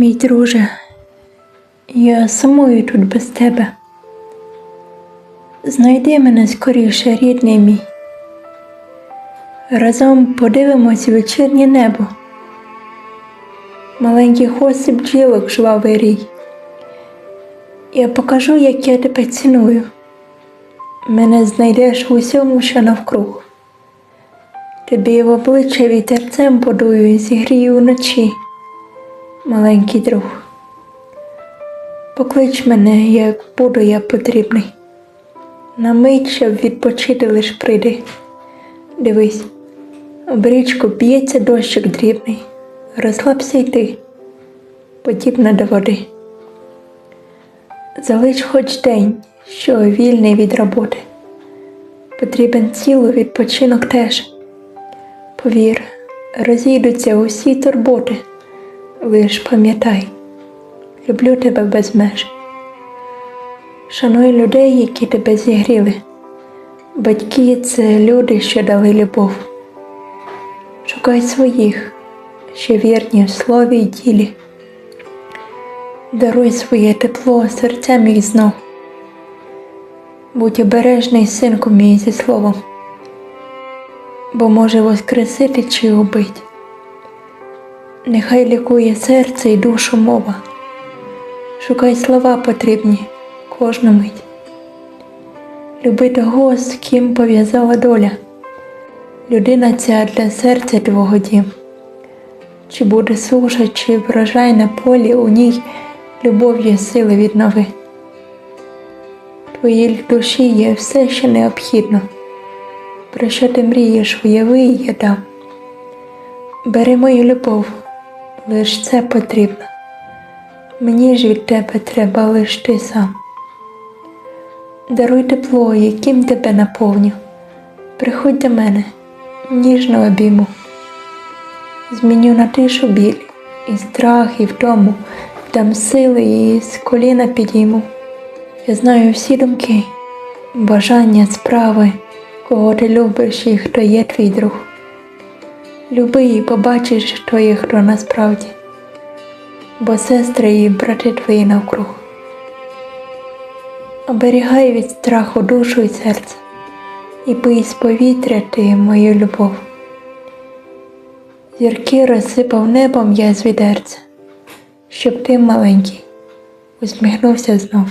Мій друже, я сумую тут без тебе. Знайди мене скоріше, рідний мій. Разом подивимось вечірнє небо. Маленький хвости бджілок жвавий рій. Я покажу, як я тебе ціную. Мене знайдеш в усьому, що навкруг. Тобі в обличчя вітерцем подую і зігрію вночі, маленький друг. Поклич мене, як буду я потрібний. На мить, щоб відпочити лиш прийди. Дивись, об річку б'ється дощик дрібний. Розслабся й ти, подібна до води. Залиш хоч день, що вільний від роботи. Потрібен ціло відпочинок теж. Повір, розійдуться усі турботи. Лиш пам'ятай, люблю тебе без меж. Шануй людей, які тебе зігріли. Батьки це люди, що дали любов. Шукай своїх, що вірні в слові й ділі. Даруй своє тепло серцем їх знов. Будь обережний, синку мій зі словом, бо може воскресити чи убить. Нехай лікує серце і душу мова. Шукай слова потрібні кожну мить. Люби того, з ким пов'язала доля. Людина ця для серця твого дім. Чи буде суша, чи врожай на полі, у ній любов'ю сили віднови. Твоїй душі є все, що необхідно. Про що ти мрієш, уяви, я дам. Бери мою любов, лиш це потрібно. Мені ж від тебе треба лиш ти сам. Даруй тепло, яким тебе наповню. Приходь до мене, ніжно обійму. Зміню на тишу біль, і страх, і втому, дам сили і з коліна підійму. Я знаю всі думки, бажання, справи, кого ти любиш і хто є твій друг. Люби і побачиш, хто є хто насправді, бо сестри і брати твої навкруг. Оберігай від страху душу і серце, і пий з повітря ти мою любов. Зірки розсипав небом я з відерця, щоб ти маленький усміхнувся знов.